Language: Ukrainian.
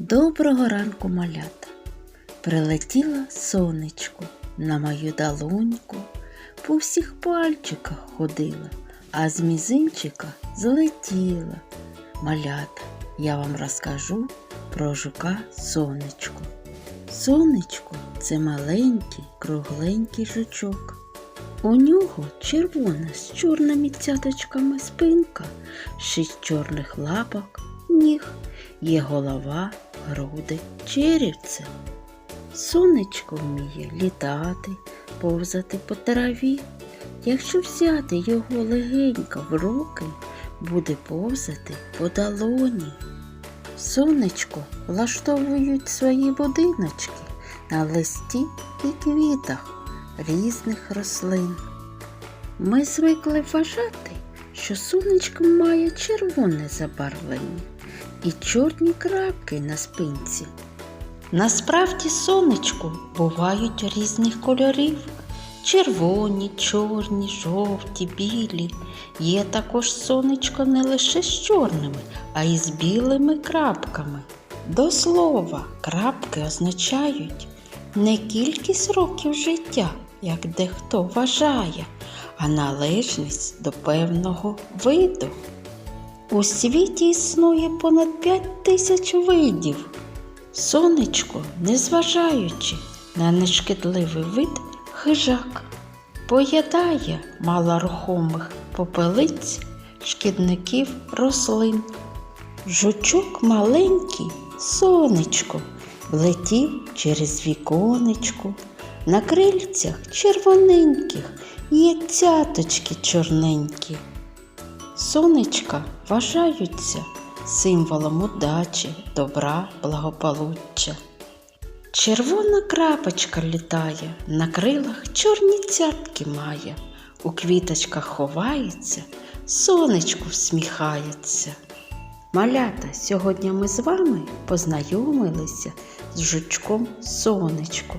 Доброго ранку, малята. Прилетіло сонечко на мою долоньку, по всіх пальчиках ходила, а з мізинчика злетіла. Малята, я вам розкажу про жука сонечко. Сонечко це маленький, кругленький жучок. У нього червона з чорними цяточками спинка, шість чорних лапок, ніг, є голова, груди, черівце. Сонечко вміє літати, повзати по траві. Якщо взяти його легенько в руки, буде повзати по долоні. Сонечко влаштовують свої будиночки на листі і квітах різних рослин. Ми звикли вважати, що сонечко має червоне забарвлення і чорні крапки на спинці. Насправді сонечку бувають різних кольорів. Червоні, чорні, жовті, білі. Є також сонечко не лише з чорними, а й з білими крапками. До слова, крапки означають не кількість років життя, як дехто вважає, а належність до певного виду. У світі існує понад 5 тисяч видів. Сонечко, незважаючи на нешкідливий вид хижак, поїдає малорухомих попелиць шкідників рослин. Жучок маленький, сонечко, влетів через віконечко. На крильцях червоненьких є цяточки чорненькі. Сонечка вважаються символом удачі, добра, благополуччя. Червона крапочка літає, на крилах чорні цятки має, у квіточках ховається, сонечку всміхається. Малята, сьогодні ми з вами познайомилися з жучком сонечко.